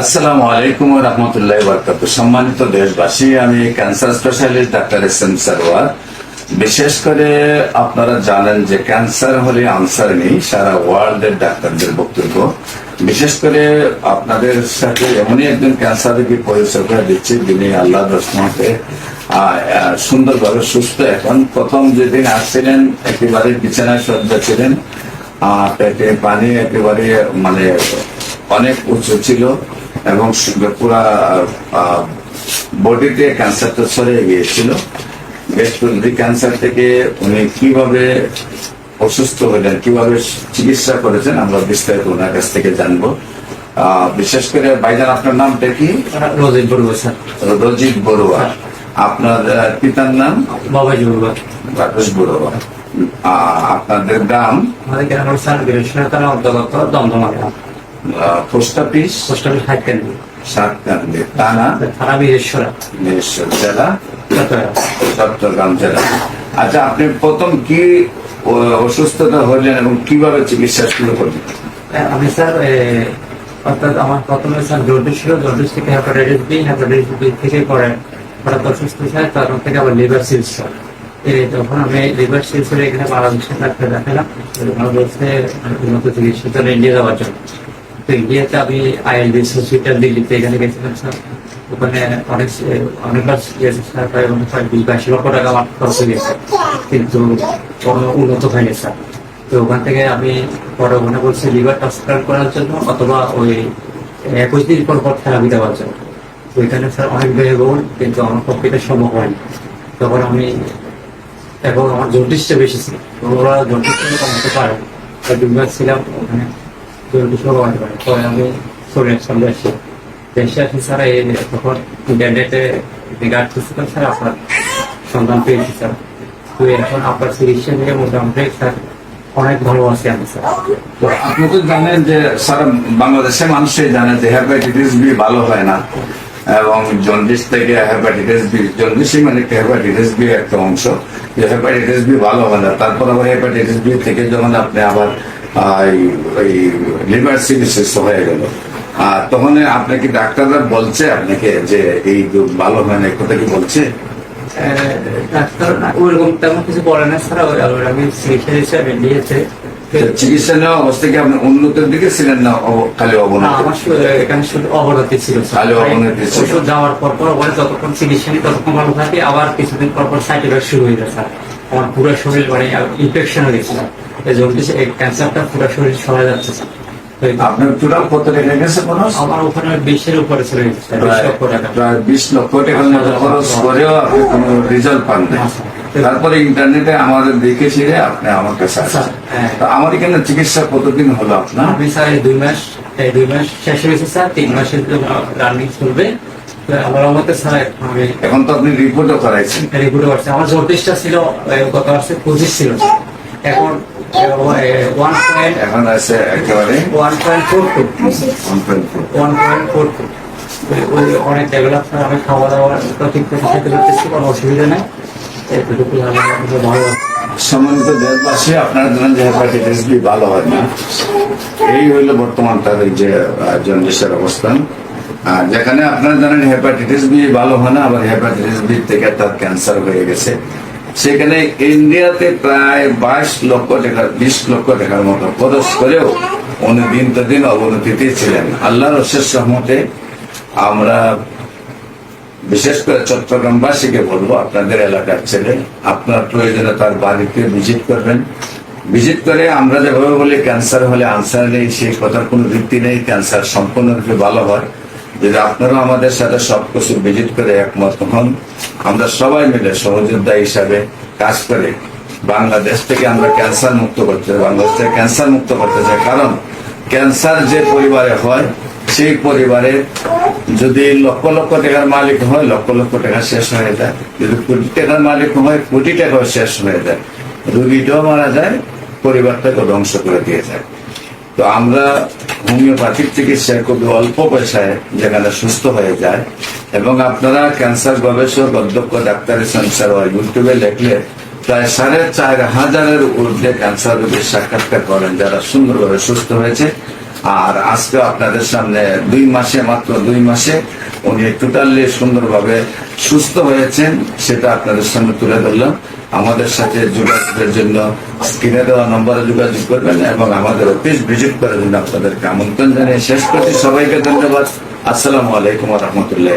আসসালামু আলাইকুম রহমতুল্লাহ বরকাত সম্মানিত দেশবাসী, আমি cancer specialist doctor S M Sarwar. বিশেষ করে আপনারা জানেন যে ক্যান্সার হলে আনসার নেই, সারা ওয়ার্ল্ডের ডাক্তারদের বক্তব্য। বিশেষ করে আপনাদের সাথে এমনই একজন ক্যান্সার রোগী পরিচয় দিচ্ছি, যিনি আল্লাহ রসমাতে সুন্দরভাবে সুস্থ এখন। প্রথম যেদিন আসছিলেন, একেবারে বিছানায় সজ্জা ছিলেন। পেটে পানি একেবারে মানে অনেক উঁচু ছিল। এবং পুরা বডিতে ক্যান্সারটা ছড়িয়ে গিয়েছিল। গেস্ট্রোলি ক্যান্সার থেকে উনি কীভাবে অসুস্থ হলেন কীভাবে চিকিৎসা করেছেন আমরা বিস্তারিত ওনার কাছ থেকে জানব। বিশেষ করে ভাইজান আপনার নামটা কি? রোজিত বড়ুয়া স্যার। রজিত বড়ুয়া। আপনার পিতার নাম? বাবাজি বড়ুয়া। রাকেশ বড়ুয়া। আপনাদের গ্রাম? আমাদের গ্রাম হল স্যার বীরেশ্বর অন্তর্গত দমদমা গ্রাম। পোস্ট অফিস পোস্ট অফিস হাইট সাতকান্দি থানা থানা বীরেশ্বরা নিশ্চয় জেলা চট্টগ্রাম চট্টগ্রাম জেলা আচ্ছা আপনি প্রথম কি অসুস্থতা হলেন এবং কীভাবে চিকিৎসা শুরু করলেন? আমি স্যার অর্থাৎ আমার প্রথমে স্যার জন্ডিস ছিল জন্ডিস থেকে হ্যাপাটাইটিস বি হ্যাপাটাইটিস বি থেকে পরে হঠাৎ অসুস্থ হয় তখন থেকে আবার লিভার সিলস তখন আমি লিভার সিলস এখানে বাংলাদেশে ডাক্তার দেখালাম। আমার উন্নত চিকিৎসার জন্য ইন্ডিয়া যাওয়ার জন্য। তো ইন্ডিয়াতে আমি আইএলডিএস হসপিটাল দিল্লিতে, এখানে গেছিলাম স্যার। ওখানে অনেক অনেকবার গেছে স্যার, প্রায় মনে হয়, বিশ, বাইশ, লক্ষ টাকা আমার খরচ গেছে। কিন্তু কোনো উন্নত হয়নি স্যার। তো ওখান থেকে আমি পরে ওখানে বলছি, লিভার ট্রান্সপ্লান্ট করার জন্য অথবা ওই একুশ দিন পর পর থেরাপি দেওয়ার জন্য। তো এখানে স্যার অনেক ব্যয়বহুল, কিন্তু আমার পক্ষে সম্ভব হয়নি। তখন আমি, এবং আমার জন্ডিসটা বেশি ছিল ওরা জন্ডিসটা কমাতে পারে দুবার ছিলাম ওখানে। জন্ডিসও কমাতে পারে আমি আসি দেশে স্যার তখন স্যার আপনার সন্ধান পেয়েছি স্যার তো এখন আপনার চিকিৎসা নিয়ে মোটামুটি স্যার অনেক ভালো আমি স্যার আপনি তো জানেন যে সারা বাংলাদেশের মানুষই জানে যে হ্যাপাটাইটিস বি ভালো হয় না। এবং জন্ডিস থেকে হ্যাপাটাইটিস বি জন্ডিসই মানে হ্যাপাটাইটিস বি একটা অংশ। যে হ্যাপাটাইটিস বি ভালো হয় না, তারপর আবার হ্যাপাটাইটিস বি থেকে যখন আপনি আবার লিভার সিরিসিস হয়ে গেল আর তখন আপনাকে ডাক্তাররা বলছে আপনাকে যে এই ভালো হয় না এই কথা কি বলছে? ডাক্তার ওরকম তেমন কিছু বলে না স্যার ওই- ওই আমি চিকিৎসা হিসাবে নিয়েছে। চিকিৎসা নেওয়া অবস্থা কি আপনি উন্নতির দিকে ছিলেন না অব- খালি অবনতি? আমার শুধু এখানে শুধু অবনতি ছিল স্যার। খালি অবনতি ছিল। ওষুধ যাওয়ার পর পর ওখানে যতক্ষণ চিকিৎসা নিই ততক্ষণ ভালো থাকে আবার কিছুদিন পর পর এফেক্ট শুরু হয়ে যায় স্যার। আমার পুরো শরীর মানে ইনফেকশন হয়ে গেছিল। এই জন্ডিস এই ক্যান্সারটা পুরো শরীর সরা যাচ্ছে আপনার কত লেগে গেছে খরচ আমার ওখানে বিশের উপরে চলে গেছে স্যার, বিশ লক্ষ টাকা। প্রায় বিশ লক্ষ টাকার মতো খরচ করেও আপনি কোনো রেজাল্ট পান না। তারপরে ইন্টারনেটে আমাদের দেখে ছিঁড়ে আপনি আমার কাছে আসেন। হ্যাঁ। তো আমার এখানে চিকিৎসা কতদিন হলো আপনার? আমি স্যার এই দুই মাস এই দুই মাস শেষ হয়ে গেছে স্যার। তিন মাসের রানিং চলবে। আমার মতে স্যার এখন আমি এখন তো আপনি রিপোর্টও করাইছেন। রিপোর্টে পারছি আমার জোরটিসটা ছিল গত মাসে পঁচিশ ছিল এখন এখন আছে একেবারে one point four two 1.4 one point four two অনেক ডেভেলপ আমি খাওয়া দাওয়া ঠিক করে খেতে পারতেছি কোনো অসুবিধা নেই। এতটুকু ভালো সম্মানিত দেশবাসী আপনার জন্য যে হেপাটাইটিস বি ভালো হয় না। এই হইল বর্তমান তাদের যে জন্ডিসের অবস্থান। আর যেখানে আপনারা জানেন হেপাটাইটিস বি ভালো হয় না আবার হেপাটাইটিস বি থেকে তার ক্যান্সার হয়ে গেছে। সেখানে ইন্ডিয়াতে প্রায় বাইশ লক্ষ টাকা বিশ লক্ষ টাকার মতো খরচ করেও উনি দিন তো দিন অবনতিতে ছিলেন। আল্লাহর অশেষ সহমতে আমরা বিশেষ করে চট্টগ্রামবাসীকে বলব, আপনাদের এলাকার ছেলে, আপনার প্রয়োজনে তার বাড়িতে ভিজিট করবেন। ভিজিট করে আমরা যেভাবে বলি ক্যান্সার হলে আনসার নেই, সেই কথার কোনো ভিত্তি নেই ক্যান্সার সম্পূর্ণরূপে ভালো হয়। যদি আপনারা আমাদের সাথে সবকিছু ভিজিট করে একমত হন, আমরা সবাই মিলে সহযোদ্ধা হিসাবে কাজ করে বাংলাদেশ থেকে আমরা ক্যান্সার মুক্ত করতে চাই। বাংলাদেশ থেকে ক্যান্সার মুক্ত করতে চাই। কারণ ক্যান্সার যে পরিবারে হয়, সেই পরিবারে যদি লক্ষ লক্ষ টাকার মালিক হয়, লক্ষ লক্ষ টাকা শেষ হয়ে যায়। যদি কোটি টাকার মালিক হয়, কোটি টাকাও শেষ হয়ে যায়। রুগীটাও মারা যায়, পরিবারটাকে ধ্বংস করে দিয়ে যায়। তো আমরা হোমিওপ্যাথিক চিকিৎসা খুবই অল্প পয়সায় যেখানে সুস্থ হয়ে যায়। এবং আপনারা ক্যান্সার গবেষক, অধ্যক্ষ ডাক্তারের সংসার হয়, ইউটিউবে লেখলে প্রায় সাড়ে চার হাজারের ঊর্ধ্বে ক্যান্সার রোগীর সাক্ষাৎকার করেন যারা সুন্দরভাবে সুস্থ হয়েছে। আর আজকে আপনাদের সামনে দুই মাসে, মাত্র দুই মাসে উনি টোটালি সুন্দরভাবে সুস্থ হয়েছেন, সেটা আপনাদের সামনে তুলে ধরলাম। আমাদের সাথে যোগাযোগের জন্য স্ক্রিনে দেওয়া নম্বরে যোগাযোগ করবেন এবং আমাদের অফিস ভিজিট করার জন্য আপনাদেরকে আমন্ত্রণ জানিয়ে শেষ করছি। সবাইকে ধন্যবাদ। আসসালামু আলাইকুম রহমতুল্লাহ